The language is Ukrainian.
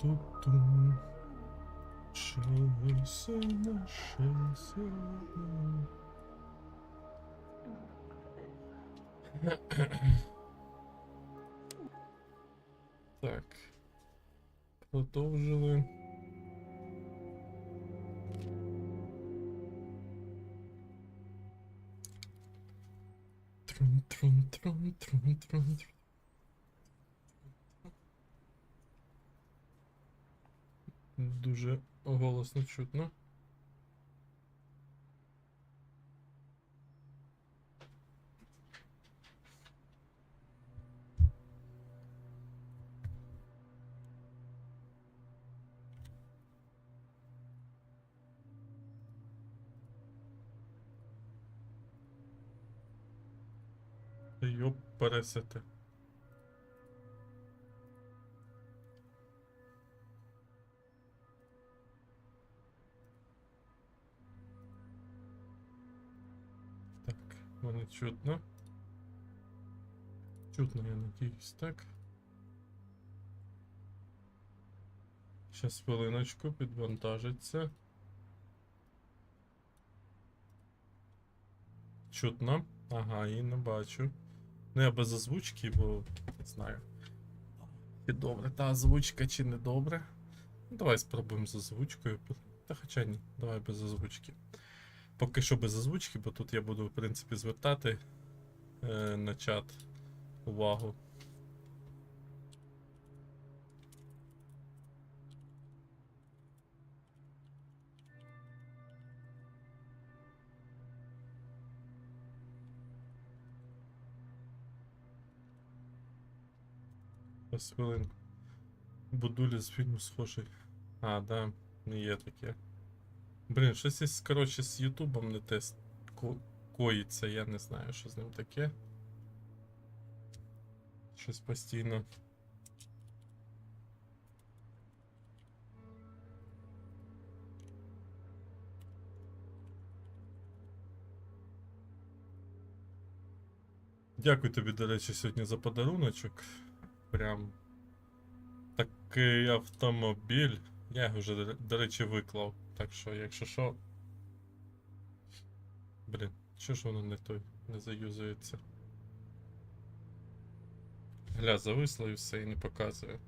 Ту-ту-ту. Шелеса наше. Так. Продовжили. Трун, Дуже голосно чутно. Йоп, пересете. Так, мене чутно. Чутно, я надіюсь, так. Щас хвилиночку підвантажиться. Чутно. Ага, і не бачу. Ну я без озвучки, бо не знаю. Чи добре та озвучка, чи не добре. Ну, давай спробуємо з озвучкою. Та хоча ні, давай без озвучки. Поки що без озвучки, бо тут я буду, в принципі, звертати е, на чат увагу. Ось хвилинку. Будуля з фільму схожий. А, да, є таке. Блін, щось із, коротше, з Ютубом не ко- коїться, я не знаю, що з ним таке. Щось постійно. Дякую тобі, до речі, сьогодні за подаруночок. Прям такий автомобіль. Я його вже, до речі, виклав. Так що, якщо що. Блін, що ж воно не той не заюзується? Гля, зависло і все і не показує.